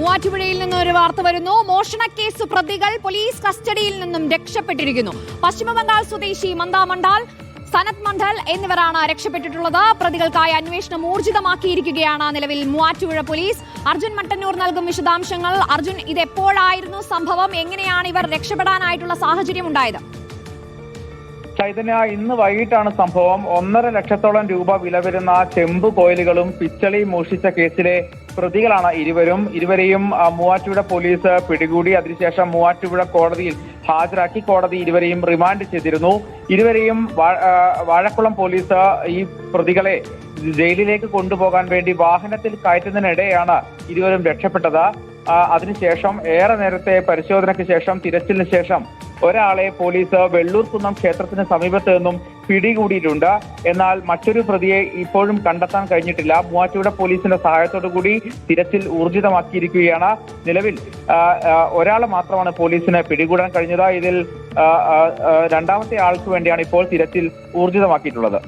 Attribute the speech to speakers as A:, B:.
A: മൂവാറ്റുപുഴയിൽ നിന്ന് ഒരു വാർത്ത വരുന്നു. മോഷണക്കേസ് പ്രതികൾ പോലീസ് കസ്റ്റഡിയിൽ നിന്നും രക്ഷപ്പെട്ടിരിക്കുന്നു. പശ്ചിമബംഗാൾ സ്വദേശി മന്ദാ മണ്ഡാൽ സനത് മണ്ഡൽ എന്നിവരാണ് രക്ഷപ്പെട്ടിട്ടുള്ളത്. പ്രതികൾക്കായി അന്വേഷണം ഊർജിതമാക്കിയിരിക്കുകയാണ് നിലവിൽ മൂവാറ്റുപുഴ പോലീസ്. അർജുൻ മട്ടന്നൂർ നൽകും വിശദാംശങ്ങൾ. അർജുൻ ഇത് എപ്പോഴായിരുന്നു സംഭവം? എങ്ങനെയാണ് ഇവർ രക്ഷപ്പെടാനായിട്ടുള്ള സാഹചര്യം ഉണ്ടായത്?
B: ചൈതന്യ ഇന്ന് വൈകിട്ടാണ് സംഭവം. ഒന്നര ലക്ഷത്തോളം രൂപ വില വരുന്ന ചെമ്പ് കോയിലുകളും പിച്ചളി മോഷിച്ച കേസിലെ പ്രതികളാണ് ഇരുവരും. ഇരുവരെയും മൂവാറ്റുപുഴ പോലീസ് പിടികൂടി. അതിനുശേഷം മൂവാറ്റുപുഴ കോടതിയിൽ ഹാജരാക്കി കോടതി ഇരുവരെയും റിമാൻഡ് ചെയ്തിരുന്നു. ഇരുവരെയും വാഴക്കുളം പോലീസ് ഈ പ്രതികളെ ജയിലിലേക്ക് കൊണ്ടുപോകാൻ വേണ്ടി വാഹനത്തിൽ കയറ്റുന്നതിനിടെയാണ് ഇരുവരും രക്ഷപ്പെട്ടത്. അതിനുശേഷം ഏറെ നേരത്തെ പരിശോധനയ്ക്ക് ശേഷം തിരച്ചിലിന് ശേഷം ഒരാളെ പോലീസ് വെള്ളൂർക്കുന്നം ക്ഷേത്രത്തിന് സമീപത്ത് നിന്നും പിടികൂടിയിട്ടുണ്ട്. എന്നാൽ മറ്റൊരു പ്രതിയെ ഇപ്പോഴും കണ്ടെത്താൻ കഴിഞ്ഞിട്ടില്ല. മൂവാറ്റുപുഴ പോലീസിന്റെ സഹായത്തോടു കൂടി തിരച്ചിൽ ഊർജിതമാക്കിയിരിക്കുകയാണ് നിലവിൽ. ഒരാളെ മാത്രമാണ് പോലീസിനെ പിടികൂടാൻ കഴിഞ്ഞത്. ഇതിൽ രണ്ടാമത്തെ ആൾക്ക് വേണ്ടിയാണ് ഇപ്പോൾ തിരച്ചിൽ ഊർജിതമാക്കിയിട്ടുള്ളത്.